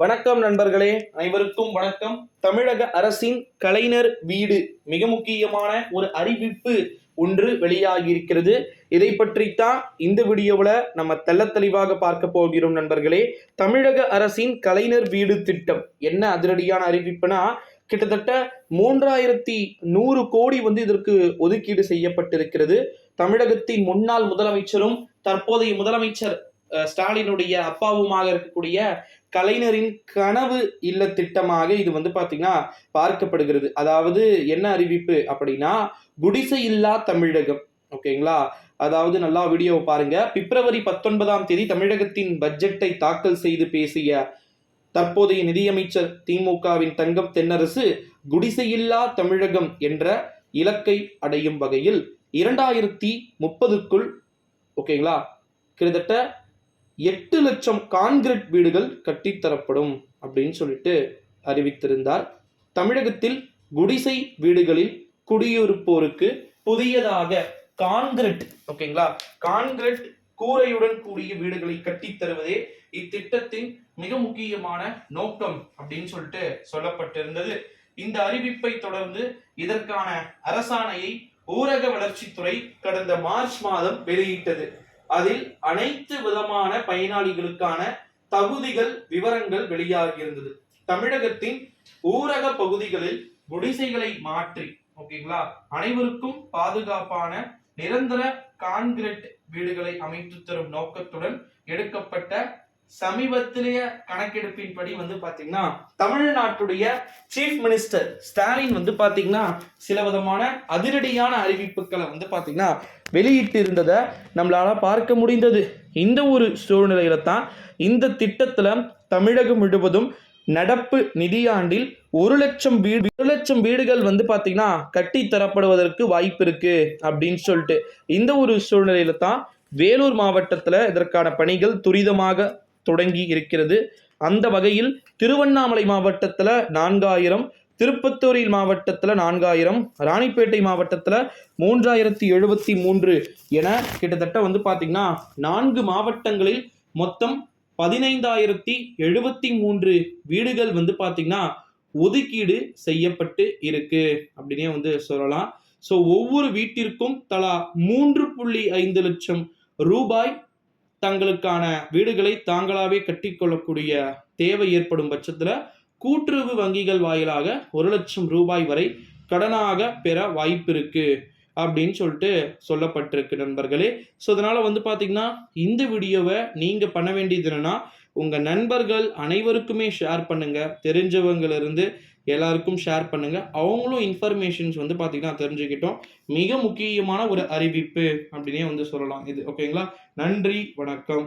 வணக்கம் நண்பர்களே அனைவருக்கும் வணக்கம். தமிழக அரசின் கலைஞர் வீடு மிக முக்கியமான ஒரு அறிவிப்பு ஒன்று வெளியாகி இருக்கிறது இதை பற்றித்தான் இந்த வீடியோவில் நம்ம தெள்ளத் தெளிவாக பார்க்க போகிறோம் நண்பர்களே. தமிழக அரசின் கலைஞர் வீடு திட்டம் என்ன அதிரடியான அறிவிப்புனா கிட்டத்தட்ட மூன்றாயிரத்தி நூறு கோடி வந்து இதற்கு ஒதுக்கீடு செய்யப்பட்டிருக்கிறது. தமிழகத்தின் முன்னாள் முதலமைச்சரும் தற்போதைய முதலமைச்சர் ஸ்டாலினுடைய அப்பாவுமாக இருக்கக்கூடிய கலைஞரின் கனவு இல்ல திட்டமாக இது வந்து பாத்தீங்கன்னா பார்க்கப்படுகிறது. அதாவது என்ன அறிவிப்பு அப்படின்னா குடிசை இல்லா தமிழகம். ஓகேங்களா? அதாவது நல்லா வீடியோவை பாருங்க. பிப்ரவரி பத்தொன்பதாம் தேதி தமிழகத்தின் பட்ஜெட்டை தாக்கல் செய்து பேசிய தற்போதைய நிதியமைச்சர் திமுகவின் தங்கம் தென்னரசு குடிசையில்லா தமிழகம் என்ற இலக்கை அடையும் வகையில் இரண்டாயிரத்தி முப்பதுக்குள் ஓகேங்களா? கிட்டத்தட்ட எட்டு லட்சம் கான்கிரீட் வீடுகள் கட்டித்தரப்படும் அப்படின்னு சொல்லிட்டு அறிவித்திருந்தார். தமிழகத்தில் குடிசை வீடுகளில் குடியிருப்போருக்கு புதியதாக கான்கிரீட் ஓகேங்களா? கான்கிரீட் கூரையுடன் கூடிய வீடுகளை கட்டித் தருவதே இத்திட்டத்தின் மிக முக்கியமான நோக்கம் அப்படின்னு சொல்லிட்டு சொல்லப்பட்டிருந்தது. இந்த அறிவிப்பை தொடர்ந்து இதற்கான அரசாணையை ஊரக வளர்ச்சித்துறை கடந்த மார்ச் மாதம் வெளியிட்டது. அதில் அனைத்து விதமான பயனாளிகளுக்கான தகுதிகள் விவரங்கள் வெளியாகியிருந்தது தமிழகத்தின் ஊரக பகுதிகளில் குடிசைகளை மாற்றி ஓகேங்களா? அனைவருக்கும் பாதுகாப்பான நிரந்தர கான்கிரீட் வீடுகளை அமைத்து தரும் நோக்கத்துடன் எடுக்கப்பட்ட சமீபத்திலேய கணக்கெடுப்பின்படி வந்து பாத்தீங்கன்னா தமிழ்நாட்டுடைய சீஃப் மினிஸ்டர் ஸ்டாலின் வந்து பாத்தீங்கன்னா சில விதமான அதிரடியான அறிவிப்புகளை வந்து பாத்தீங்கன்னா வெளியிட்டு இருந்ததை நம்மளால பார்க்க முடிந்தது. இந்த ஒரு சூழ்நிலையில தான் இந்த திட்டத்துல தமிழகம் முழுவதும் நடப்பு நிதியாண்டில் ஒரு லட்சம் வீடு ஒரு லட்சம் வீடுகள் வந்து பாத்தீங்கன்னா கட்டி தரப்படுவதற்கு வாய்ப்பு இருக்கு அப்படின்னு சொல்லிட்டு இந்த ஒரு சூழ்நிலையில தான் வேலூர் மாவட்டத்தில் இதற்கான பணிகள் துரிதமாக தொடங்கி இருக்கிறது. அந்த வகையில் திருவண்ணாமலை மாவட்டத்தில் நான்காயிரம் திருப்பத்தூரில் மாவட்டத்தில் நான்காயிரம் ராணிப்பேட்டை மாவட்டத்தில் மூன்றாயிரத்தி எழுபத்தி மூன்று என கிட்டத்தட்ட வந்து பார்த்திங்கன்னா நான்கு மாவட்டங்களில் மொத்தம் பதினைந்தாயிரத்தி எழுபத்தி மூன்று வீடுகள் வந்து பார்த்திங்கன்னா ஒதுக்கீடு செய்யப்பட்டு இருக்கு அப்படின்னே வந்து சொல்லலாம். ஸோ ஒவ்வொரு வீட்டிற்கும் தலா மூன்று புள்ளி ஐந்து லட்சம் ரூபாய் தங்களுக்கான வீடுகளை தாங்களாகவே கட்டிக்கொள்ளக்கூடிய தேவை ஏற்படும் பட்சத்தில் கூட்டுறவு வங்கிகள் வாயிலாக ஒரு லட்சம் ரூபாய் வரை கடனாக பெற வாய்ப்பு இருக்கு அப்படின்னு சொல்லிட்டு சொல்லப்பட்டிருக்கு நண்பர்களே. ஸோ அதனால் வந்து பார்த்திங்கன்னா இந்த வீடியோவை நீங்கள் பண்ண வேண்டியது என்னென்னா உங்கள் நண்பர்கள் அனைவருக்குமே ஷேர் பண்ணுங்கள் தெரிஞ்சவங்களிருந்து எல்லாருக்கும் ஷேர் பண்ணுங்கள் அவங்களும் இன்ஃபர்மேஷன்ஸ் வந்து பார்த்திங்கன்னா தெரிஞ்சுக்கிட்டோம். மிக முக்கியமான ஒரு அறிவிப்பு அப்படின்னே வந்து சொல்லலாம். இது ஓகேங்களா நன்றி வணக்கம்.